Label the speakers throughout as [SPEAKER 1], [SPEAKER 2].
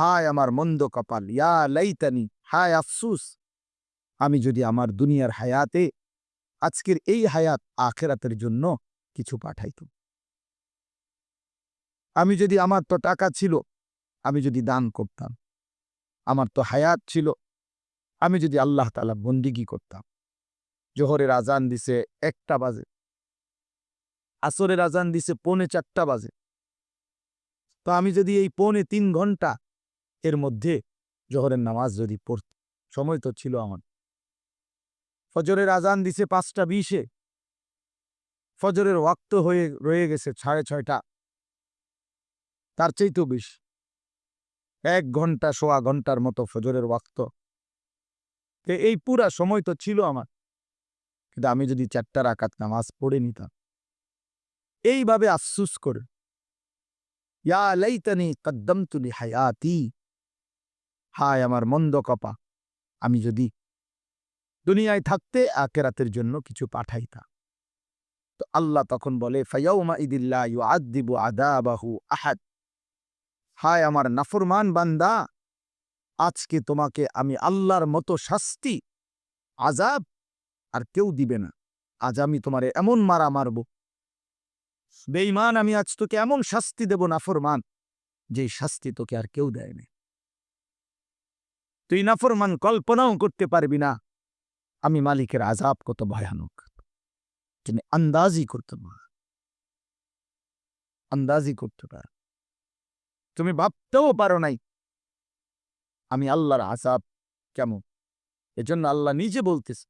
[SPEAKER 1] হায় আমার মন্দ কপাল, ইয়া লাইতানি, হায় আফসুস। আমি যদি আমার দুনিয়ার হায়াতে, আজকের এই হায়াত আখেরাতের জন্য কিছু পাঠাইতাম। আমি যদি আমার তো টাকা ছিল, আমি যদি দান করতাম। আমার তো হায়াত ছিল, আমি যদি আল্লাহ তালা বন্দিগি করতাম। জোহরের আজান দিছে একটা বাজে। আসরের আজান দিছে পৌনে চারটা বাজে। তো আমি যদি এই পৌনে তিন ঘণ্টা এর মধ্যে জহরের নামাজ যদি পড়ত, সময় তো ছিল আমার। ফজরের আজান দিছে পাঁচটা বিশে। ফজরের ওয়াক্ত হয়ে রয়ে গেছে সাড়ে ছয়টা। তার চেয়ে তো বেশি। এক ঘণ্টা, সোয়া ঘণ্টার মতো ফজরের ওয়াক্ত। এই পুরা সময় তো ছিল আমার। কিন্তু আমি যদি চারটা রাকাত নামাজ পড়ে নিতাম। এইভাবে আফসুস করে। ইয়া লাইতানি কদ্দমতু লি হায়াতি। হায় আমার মন্দ কপা। আমি যদি দুনিয়ায় থাকতে আকেরাতের জন্য কিছু পাঠাইতাম। তো আল্লাহ তখন বলে, ফায়াউমা ইদিল্লা ইউ আদিবু আদাবাহু আহাদ। হায় আমার নাফরমান বান্দা, আজকে তোমাকে আমি আল্লাহর মতো শাস্তি আজাব আর কেউ দিবে না। আজ আমি তোমারে এমন মারা মারব। বেঈমান, আমি আজ তোকে এমন শাস্তি দেব নাফরমান, যেই শাস্তি তোকে আর কেউ দেয়নি তুই নাফরমান কল্পনাও করতে পারবি না। আমি মালিকের আজাব কত ভয়ানক। তুমি আন্দাজই করতে পার। আন্দাজি করতে পার। তুমি ভাবতেও পারো নাই। আমি আল্লাহর আজাব কেমন? এজন্য আল্লাহ নিজে বলতেছে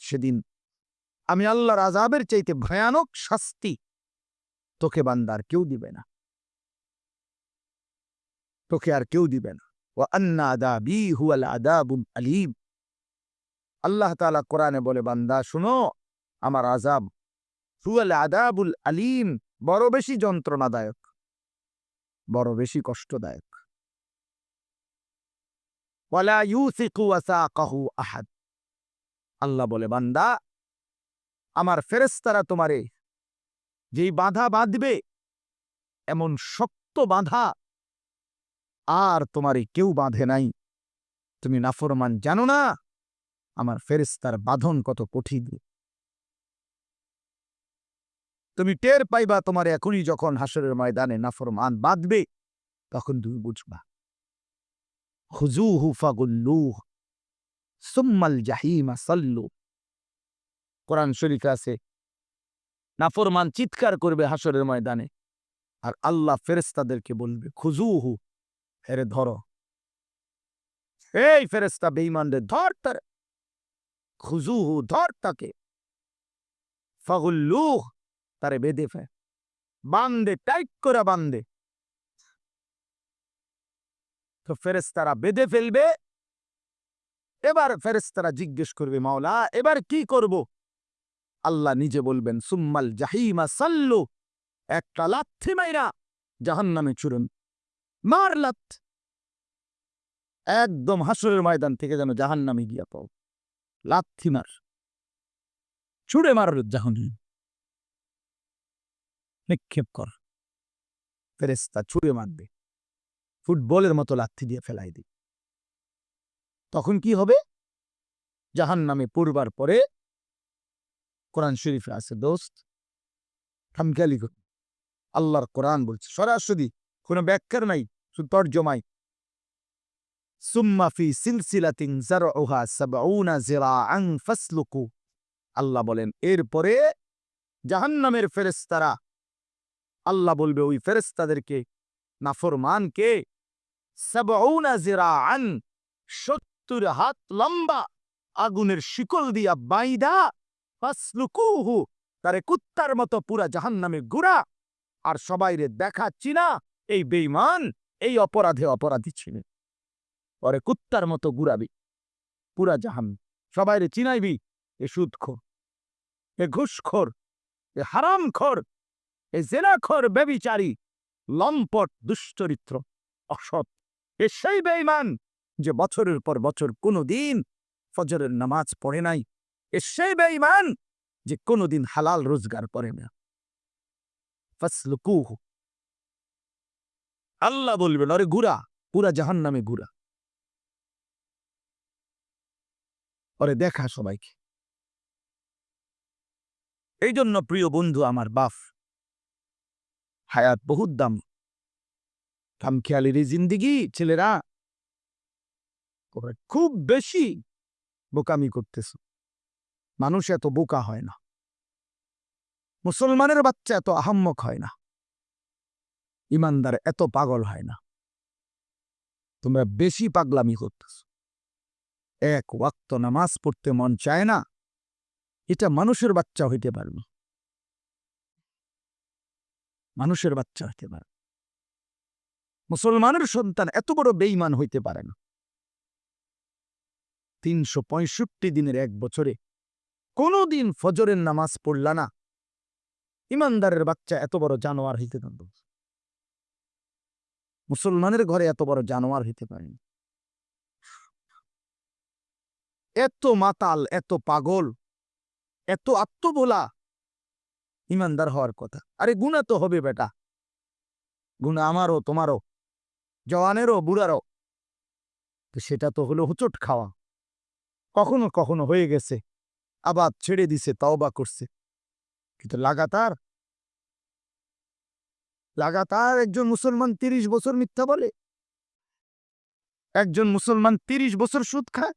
[SPEAKER 1] সেদিন আমি আল্লাহর আজাবের চাইতে ভয়ানক শাস্তি তোকে বান্দার কেউ দিবে না। তোকে আর কেউ দিবে না। ও আন্না আদাবি হুয়াল আদাবুল আলিম। আল্লাহ তাআলা কোরআনে বলে, বান্দা, শুনো, আমার আজাব হুয়াল আদাবুল আলিম বড় বেশি যন্ত্রণাদায়ক, বড় বেশি কষ্টদায়ক। ওয়ালা ইউসিকু ওয়াসাকাহু আহাদ। আল্লাহ বলে, বান্দা, আমার ফেরেস্তারা তোমারে যেই বাধা বাঁধবে, এমন শক্ত বাধা আর তোমারে কেউ বাঁধে নাই। তুমি নাফরমান জানো না, আমার ফেরেস্তার বাঁধন কত কঠিন। তুমি টের পাইবা তোমার এখনই যখন হাসরের ময়দানে নাফরমান বাঁধবে, তখন তুমি বুঝবা। খুজুহু ফাগুল্লুহ, সুম্মাল জাহিমা সাল্লু। কোরআন শরীফে আছে, নাফরমান চিৎকার করবে হাসরের ময়দানে, আর আল্লাহ ফেরেস্তাদেরকে বলবে খুজুহু হেরে ধরো। এই ফেরেস্তা বেইমানদের ধর তার। খুজুহু ধর তাকে। ফাগুল্লুহ তারে বেঁধে ফে বান্দে, টাইট করে বান্দে। তো ফেরেস্তারা বেঁধে ফেলবে। এবার ফেরেস্তারা জিজ্ঞেস করবে, মাওলা, এবার কি করব? আল্লাহ নিজে বলবেন, সুম্মাল জাহিমা সাল্লু, একটা লাথি মাইরা জাহান নামে চুরন মার লাত একদম হাসরের ময়দান থেকে যেন জাহান নামে গিয়া পাও লাথি মার। ছুড়ে মার জাহান নিক্ষেপ কর। ফেরেস্তা ছুড়ে মারবে। ফুটবলের মতো লাথি দিয়ে ফেলাই দিই তখন কি হবে? জাহান নামে পড়বার পরে কোরআন শরীফে আছে, দোস্ত, খামখেয়ালি আল্লাহর কোরআন বলছে, সরাসরি কোনো ব্যাখ্যার নাই। শুধু তর্জমাই সুম্মাফি সিলসিলাতিং জারউহা সাবউনা জিরাআন ফাসলুকু। আল্লাহ বলেন, এরপরে জাহান্নামের ফেরেস্তারা আল্লাহ বলবে ওই ফেরেশতাদেরকে, নাফরমানকে, সাবউনা জিরাআন সত্তর হাত লম্বা আগুনের শিকল দিয়া বাইদা, ফাসলুকুহু, তারে কুত্তার মতো পুরা জাহান্নামে গুড়া আর সবাইরে দেখাচ্ছি না, এই বেইমান এই অপরাধে অপরাধী ছিলেন। পরে কুত্তার মতো গুড়াবি, পুরা জাহান সবাই রে চিনাইবি, এ সুদখোর, এ ঘুষখোর, এ হারামখোর, এ জেনাখোর, বেবিচারী, লম্পট, দুশ্চরিত্র, অসৎ। এ সেই বেইমান যে বছরের পর বছর কোনো দিন ফজরের নামাজ পড়ে নাই। এ সেই বেইমান যে কোনোদিন হালাল রোজগার করে না। ফাসলুকুহু আল্লাহ বলবেন, আরে গুড়া, পুরা জাহান নামে গুড়া। ওরে দেখা সবাইকে। এই জন্য প্রিয় বন্ধু, আমার বাপ হায়াত বহুত দাম। খামখেয়ালির জিন্দিগি ছেলেরা খুব বেশি বোকামি করতেছ। মানুষ এত বোকা হয় না। মুসলমানের বাচ্চা এত আহাম্মক হয় না। ইমানদার এত পাগল হয় না। তোমরা বেশি পাগলামি করতেছ। এক ওয়াক্ত নামাজ পড়তে মন চায় না, এটা মানুষের বাচ্চা হইতে পারবে। মানুষের বাচ্চা হইতে পারে মুসলমানের সন্তান এত বড় বেইমান হইতে পারে না। তিনশো পঁয়ষট্টি দিনের এক বছরে কোনো দিন ফজরের নামাজ পড়লা না। ইমানদারের বাচ্চা এত বড় জানোয়ার হইতে পারত মুসলমানের ঘরে এত বড় জানোয়ার হইতে পারে এত মাতাল, এত পাগল, এত আত্মবোলা ইমানদার হওয়ার কথা। আরে গুণা তো হবে বেটা। গুণা আমারও, তোমারও, জওয়ানেরও, বুড়ারও। তো সেটা তো হলো হুচট খাওয়া। কখনো কখনো হয়ে গেছে। আবার ছেড়ে দিছে, তাওবা করছে। কিন্তু লাগাতার লাগাতার একজন মুসলমান তিরিশ বছর মিথ্যা বলে। একজন মুসলমান তিরিশ বছর সুদ খায়?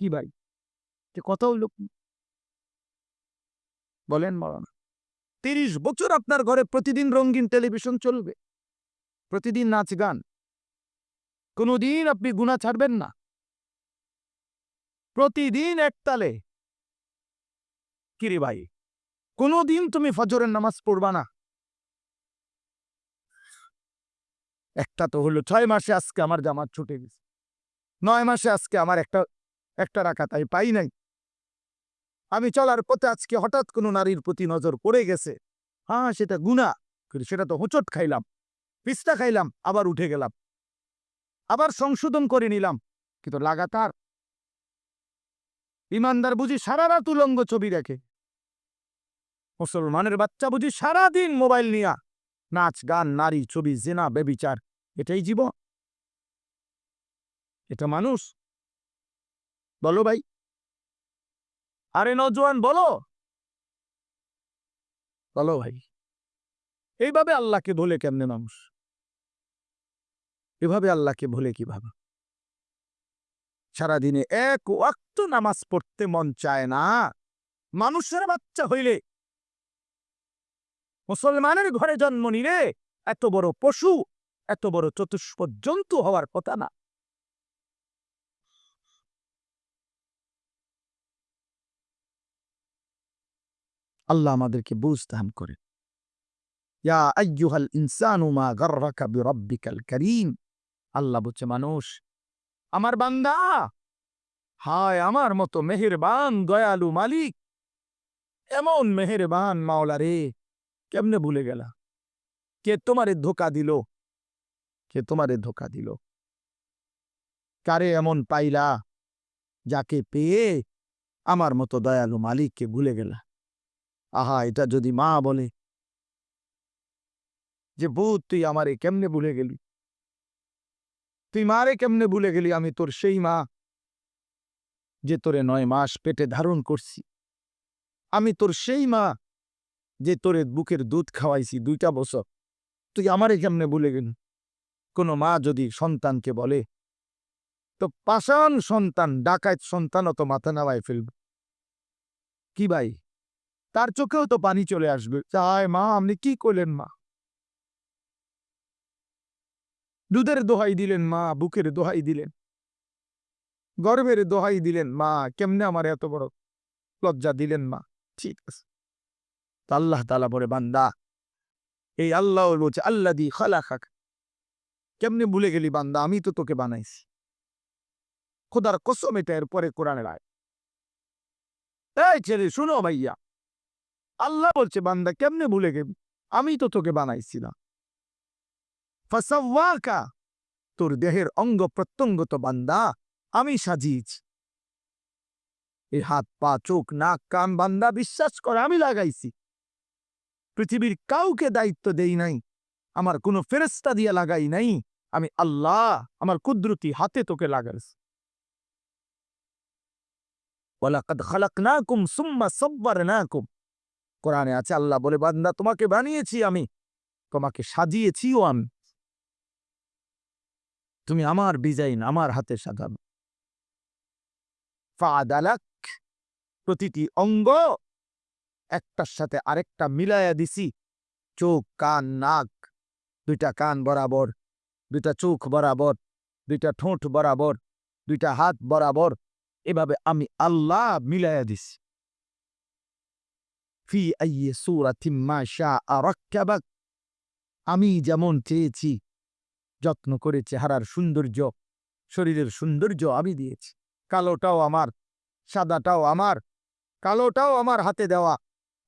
[SPEAKER 1] কি ভাই? কথা হইল বলেন মরানা। তিরিশ বছর আপনার ঘরে প্রতিদিন রঙিন টেলিভিশন চলবে। প্রতিদিন নাচ গান। কোনোদিন আপনি গুণা ছাড়বেন না। প্রতিদিন একতালে কিরে ভাই? কোনোদিন তুমি ফজরের নামাজ পড়বা না। একটা তো হলো ছয় মাসে আজকে আমার জামাত ছুটে গেছে। নয় মাসে আজকে আমার একটা একটা রাখা তাই পাই নাই। আমি চলার পথে আজকে হঠাৎ কোনো নারীর প্রতি নজর পড়ে গেছে। হ্যাঁ সেটা গুণা কিন্তু সেটা তো হোঁচট খাইলাম। পিস্তা খাইলাম, আবার উঠে গেলাম। আবার সংশোধন করে নিলাম, কিন্তু লাগাতার। ইমানদার বুঝি সারা রাত উলঙ্গ ছবি দেখে। মুসলমানের বাচ্চা বুঝি সারাদিন মোবাইল নিয়া নাচ, গান, নারী, ছবি, জেনা বেবিচার এটাই জীবন। এটা মানুষ। বলো ভাই। আরে নজওয়ান, বলো। বলো ভাই। এইভাবে আল্লাহকে ভোলে কেমনে মানুষ? এভাবে আল্লাহকে ভোলে কীভাবে? সারাদিনে এক ওয়াক্ত নামাজ পড়তে মন চায় না। মানুষের বাচ্চা হইলে। মুসলমানের ঘরে জন্ম নিলে এত বড় পশু। এত বড় চতুষ্প জন্তু হওয়ার কথা না। আল্লাহ আমাদেরকে করে। গাররাকা বিরাব্বিকাল কারীম। আল্লাহ বলছে, মানুষ, আমার বান্দা, হায় আমার মতো মেহেরবান, দয়ালু মালিক, এমন মেহেরবান মাওলা রে, কেমনে ভুলে গেলা? কে তোমারে ধোকা দিল? কে তোমারে ধোকা দিল? কারে এমন পাইলা যাকে পেয়ে আমার মতো দয়ালু মালিককে ভুলে গেলা? আহা, এটা যদি মা বলে যে বউ তুই আমারে কেমনে ভুলে গেলি? তুই মারে কেমনে ভুলে গেলি? আমি তোর সেই মা যে তোরে নয় মাস পেটে ধারণ করছি। আমি তোর সেই মা যে তোরে বুকের দুধ খাওয়াইছি দুইটা বছর। তুই আমারে কেমনে ভুলে গেলি? কোনো মা যদি সন্তানকে বলে, তো পাষাণ সন্তান ডাকাত সন্তান অত মাথা নামায় ফেলবে। কি ভাই? তার চোখেও তো পানি চলে আসবে। চায় মা, আপনি কি করলেন মা? দুধের দোহাই দিলেন মা, বুকের দোহাই দিলেন। গর্বের দোহাই দিলেন মা, কেমনে আমার এত বড় লজ্জা দিলেন মা? ঠিক আছে। আল্লাহ তালা বলে, বান্দা, এই আল্লাহ বলছে আল্লাহ দি খালা খাক কেমনে ভুলে গেলি বান্দা? আমি তো তোকে বানাইছি। খোদার কসম, এটা এর পরে কোরআনের আয় এই ছেলে, শুনো ভাইয়া। আল্লাহ বলছে, বান্দা, কেমনে ভুলে গেবি আমি তো তোকে বানাইছিলাম ফাসাওয়াকা, তোর দেহের অঙ্গ প্রত্যঙ্গ তো বান্দা, আমি সাজিয়েছি। এই হাত, পা, চোখ, নাক, কান, বান্দা, বিশ্বাস করে, আমি লাগাইছি। পৃথিবীর কাউকে দায়িত্ব দেই নাই। আমার কোনো ফেরেস্তা দিয়ে লাগাই নাই। আমি আল্লাহ আমার কুদরতি হাতে তোকে লাগাইছি। কোরআনে আছে, আল্লাহ বলে, বান্দা, তোমাকে বানিয়েছি আমি, তোমাকে আমি। তুমি আমার ডিজাইন আমার হাতে ফাদালাক, প্রতিটি অঙ্গ একটার সাথে আরেকটা মিলাইয়া দিছি। চোখ, কান, নাক, দুইটা কান বরাবর দুইটা চোখ বরাবর, দুইটা ঠোঁট বরাবর, দুইটা হাত বরাবর, এভাবে আমি আল্লাহ মিলাইয়া দিছি। ফি আইয়ে রাক্কাবাক। আমি যেমন চেয়েছি, যত্ন করে চেহারার সৌন্দর্য, শরীরের সৌন্দর্য আমি দিয়েছি। কালোটাও আমার, সাদাটাও আমার, কালোটাও আমার হাতে দেওয়া,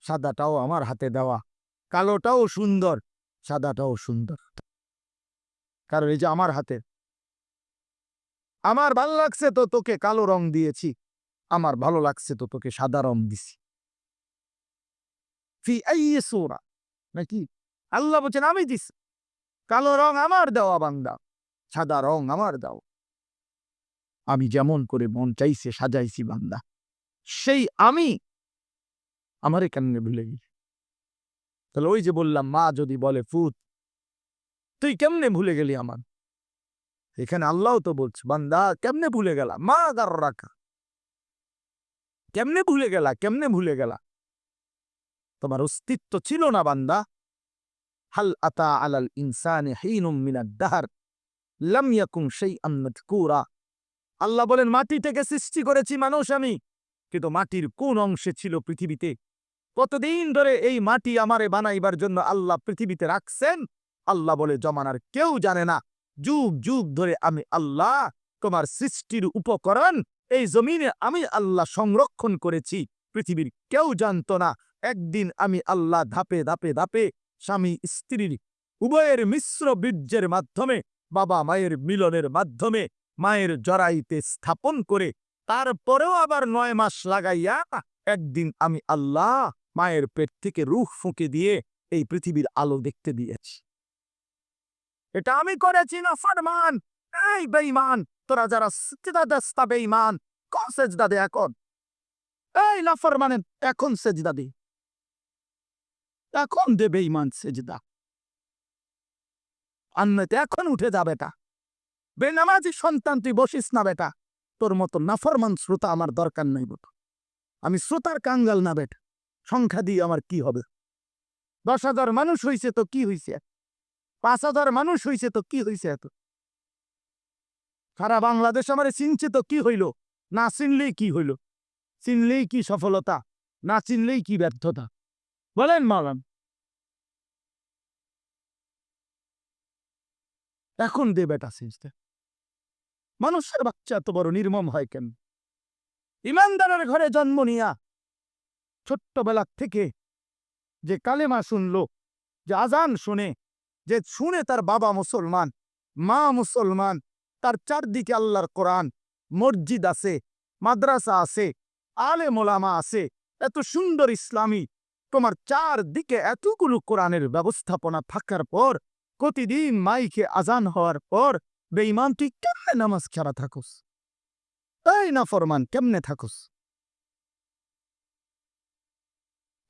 [SPEAKER 1] সাদাটাও আমার হাতে দেওয়া, কালোটাও সুন্দর, সাদাটাও সুন্দর। কারণ এই যে আমার হাতে আমার ভালো লাগছে তো তোকে কালো রং দিয়েছি। আমার ভালো লাগছে তো তোকে সাদা রং দিছি। নাকি? আল্লাহ বলছেন, আমি দিস কালো রং আমার দেওয়া বান্দা। সাদা রং আমার দাও। আমি যেমন করে মন চাইছে সাজাইছি বান্দা। সেই আমি আমারে কেমনে ভুলে গেছি তাহলে ওই যে বললাম, মা যদি বলে, ফুত তুই কেমনে ভুলে গেলি আমার? এখানে আল্লাহ তো বলছে, বান্দা, কেমনে ভুলে গেলা? মা গার রাখা কেমনে ভুলে গেলা? কেমনে ভুলে গেলা? তোমার অস্তিত্ব ছিল না, বান্দা। হাল আতা আলাল ইনসানে হিনুম মিনাদ শাইআন মাযকুরা আল্লাহ বলেন, মাটি থেকে সৃষ্টি করেছি মানুষ আমি, কিন্তু মাটির কোন অংশে ছিল পৃথিবীতে? কতদিন ধরে এই মাটি আমারে বানাইবার জন্য আল্লাহ পৃথিবীতে রাখছেন? আল্লাহ বলে, জমানার কেউ জানে না। যুগ যুগ ধরে আমি আল্লাহ, তোমার সৃষ্টির উপকরণ, এই জমিনে আমি আল্লাহ সংরক্ষণ করেছি। পৃথিবীর কেউ জানত না। একদিন আমি আল্লাহ ধাপে ধাপে ধাপে স্বামী স্ত্রীর, উভয়ের মিশ্র বীর্যের মাধ্যমে, বাবা মায়ের মিলনের মাধ্যমে মায়ের জরাইতে স্থাপন করে, তারপরেও আবার নয় মাস লাগাইয়া একদিন আমি আল্লাহ মায়ের পেট থেকে রুখ ফুঁকে দিয়ে এই পৃথিবীর আলো দেখতে দিয়েছি। এটা আমি করেছি না, ফরমান। এই বেঈমান, তোরা যারা সিজদা দেস্তা বেঈমান ক সেজদা দে এখন। এই না ফরমানে, এখন সেজদা দে। এখন দে বেঈমান সেজদা। আন্নতে এখন উঠে যা বেটা। বেনামাজি সন্তান, তুই বসিস না বেটা। তোর মতো নাফরমান শ্রোতা আমার দরকার নাই বেটা। আমি শ্রোতার কাঙ্গাল না বেটা। সংখ্যা দিয়ে আমার কি হবে? দশ হাজার মানুষ হইছে তো কি হইছে? পাঁচ হাজার মানুষ হইছে তো কি হইছে এত? সারা বাংলাদেশ আমারে চিনছে তো কি হইল? না চিনলেই কি হইল? চিনলেই কি সফলতা? না চিনলেই কি ব্যর্থতা? বলেন মালাম এখন দে বেটা চিনতে মানুষের বাচ্চা এত বড় নির্মম হয় কেন? ইমানদারের ঘরে জন্ম নিয়া ছোট্টবেলার থেকে যে কালেমা শুনল, যে আজান শুনে যে শুনে তার বাবা মুসলমান, মা মুসলমান, তার চারদিকে আল্লাহর কোরআন, মসজিদ আছে, মাদ্রাসা আছে, আলে মোলামা আছে, এত সুন্দর ইসলামী। তোমার চারদিকে এতগুলো কোরআনের ব্যবস্থাপনা থাকার পর, প্রতিদিন মাইকে আজান হওয়ার পর, বেঈমান, তুই কেমনে নামাজ ছাড়া থাকুস? এই না ফরমান কেমনে থাকুস?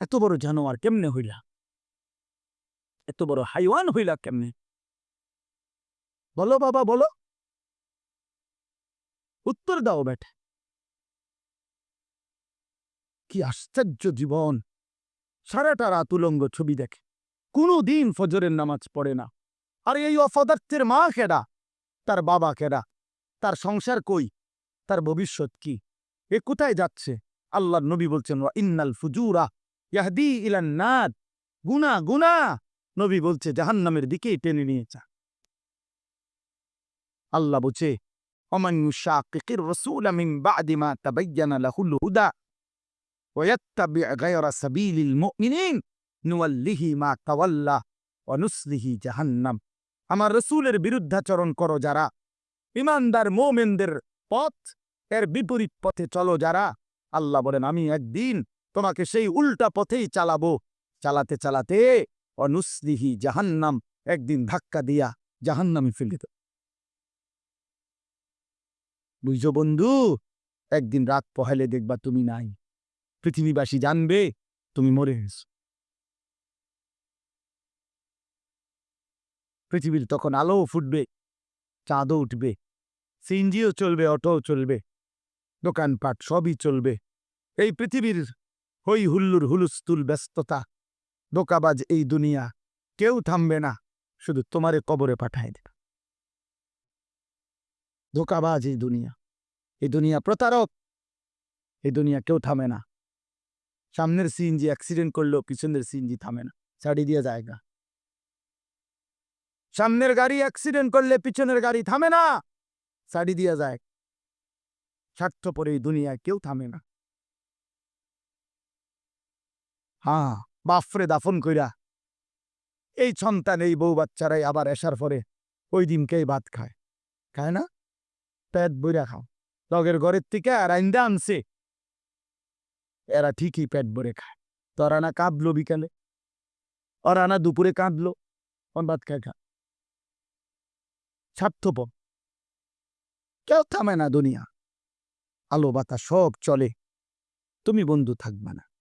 [SPEAKER 1] এত বড় জানোয়ার কেমনে হইলা? এত বড় হাইওয়ান হইলা কেমনে? বলো বাবা, বলো। উত্তর দাও বেটা। কি আশ্চর্য জীবন। সারাটা রাত উলঙ্গ ছবি দেখে। কোনো দিন ফজরের নামাজ পড়ে না। আর এই অপদার্থের মা কেডা? তার বাবা কেডা? তার সংসার কই? তার ভবিষ্যৎ কি? এ কোথায় যাচ্ছে? আল্লাহর নবী বলছেন ইন্নাল ফুজুরা ইয়াহদি ইলান নাদ গুনা গুনা নবী বলছে জাহান্নামের দিকেই টেনে নিয়ে যা আল্লাহ বলছে ومن يشاقق الرسول من بعد ما تبين له الهدى ويتبع غير سبيل المؤمنين نوله ما تولى ونسله جهنم আমার রসুলের বিরুদ্ধাচরণ করো যারা ইমানদার মোমেনদের পথ এর বিপরীত পথে চলো যারা আল্লাহ বলেন আমি একদিন তোমাকে সেই উল্টা পথেই চালাবো চালাতে চালাতে অনুসলিহি জাহান্নাম, একদিন ধাক্কা দিয়া জাহান্নামে ফেলে দেব বুঝছ বন্ধু? একদিন রাত পহেলে দেখবা তুমি নাই। পৃথিবীবাসী জানবে তুমি মরে গেছো। পৃথিবীর তখন আলোও ফুটবে, চাঁদও উঠবে, সিএনজিও চলবে, অটোও চলবে, দোকানপাট সবই চলবে। এই পৃথিবীর হই হুল্লুর হুলুস্তুল ব্যস্ততা দোকাবাজ এই দুনিয়া। কেউ থামবে না, শুধু তোমারে কবরে পাঠায় দেবে। ধোকাবাজ এই দুনিয়া। এই দুনিয়া প্রতারক, এই দুনিয়া কেউ থামে না। সামনের সিএনজি অ্যাক্সিডেন্ট করলেও পিছনের সিএনজি থামে না। ছাড়ি দিয়ে জায়গা। সামনের গাড়ি অ্যাক্সিডেন্ট করলে পিছনের গাড়ি থামে না। ছাড়ি দিয়ে যায়। স্বার্থপর এই দুনিয়া কেউ থামে না। হ্যাঁ। বাফরে দাফন কইরা, এই সন্তান, এই বউ বাচ্চারাই আবার এসার পরে ওই দিনকেই ভাত খায়। খায় না? পেট বইরা খাও। লগের ঘরের থেকে আর আইন্দা আনছে। এরা ঠিকই পেট ভরে খায়। তোরা না কাঁদলো বিকালে। ওরা না দুপুরে কাঁদলো। কোন ভাত খায় খা। স্বার্থপর। কেউ থামে না দুনিয়া। আলো বাতাস সব চলে। তুমি বন্ধু থাকবে না।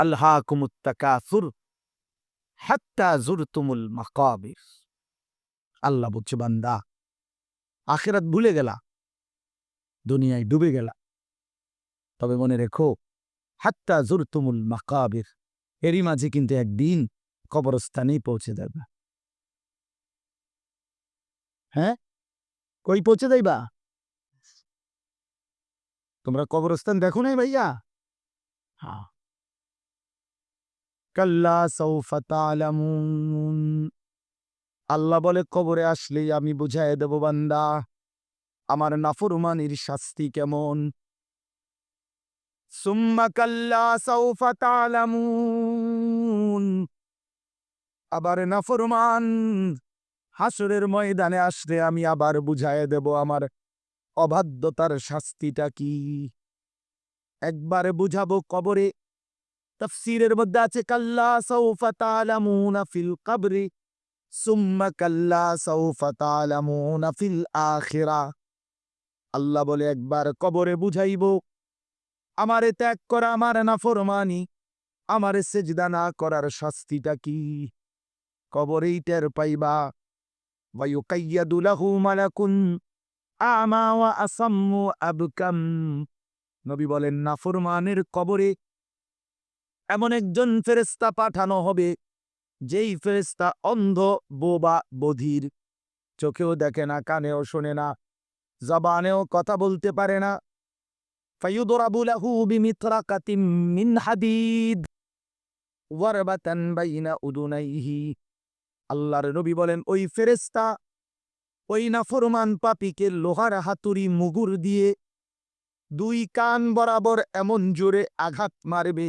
[SPEAKER 1] আল্লাহ কুমুত্তাকাসুর হাত্তা জুরতুমুল মাকাবির। আল্লাহ বলছে, বান্দা, আখেরাত ভুলে গেলা, দুনিয়ায় ডুবে গেলা। তবে মনে রেখো, হাত্তা জুরতুমুল মাকাবির, এরই মাঝে কিন্তু একদিন কবরস্থানেই পৌঁছে যাবে। হ্যাঁ? কই পৌঁছে যাইবা? তোমরা কবরস্থান দেখো নাই ভাইয়া? হ্যাঁ। কাল্লা আল্লাহ বলে, কবরে আসলেই আমি বুঝাই দেব বান্দা, আমার নাফরমানির শাস্তি কেমন? সুম্মা কাল্লা আবার নাফরমান হাসরের ময়দানে আসলে আমি আবার বুঝাই দেব আমার অবাধ্যতার শাস্তিটা কি? একবারে বুঝাবো কবরে তফসিরের মধ্যে আছে, কাল্লা সৌফা তালামুনা ফিল কবরি, সুম্মা কাল্লা সৌফা তালামুনা ফিল আখিরা। আল্লাহ বলে, একবার কবরে বুঝাইব, আমারে ত্যাগ করা, আমার নাফরমানি, আমারে সেজদা না করার শাস্তিটা কি? কবরেই টের পাইবা। ওয়ায়ুকাইয়াদু লাহু মালাকুন আমা ওয়া আসাম্মু আবকাম। নবী বলেন, নাফরমানের কবরে এমন একজন ফেরেস্তা পাঠানো হবে, যেই ফেরেস্তা অন্ধ, বোবা, বধির, চোখেও দেখে না, কানেও শোনে না, জবানেও কথা বলতে পারে না। ফায়ুদরাবু লাহু বিমিত্রাকাতিম মিন হাদিদ ওয়ারবাতান বাইনা উদুনাইহি। আল্লাহর নবী বলেন, ওই ফেরেস্তা ওই নাফরমান পাপিকে লোহার হাতুড়ি মুগুর দিয়ে দুই কান বরাবর এমন জোরে আঘাত মারবে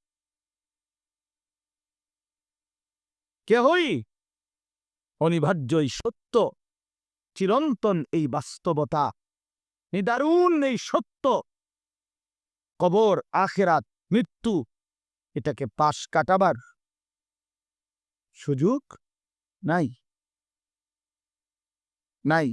[SPEAKER 1] কেহই অনিবার্যই সত্য? চিরন্তন এই বাস্তবতা, নিদারুণ এই সত্য। কবর, আখেরাত, মৃত্যু, এটাকে পাশ কাটাবার সুযোগ নাই। নাই।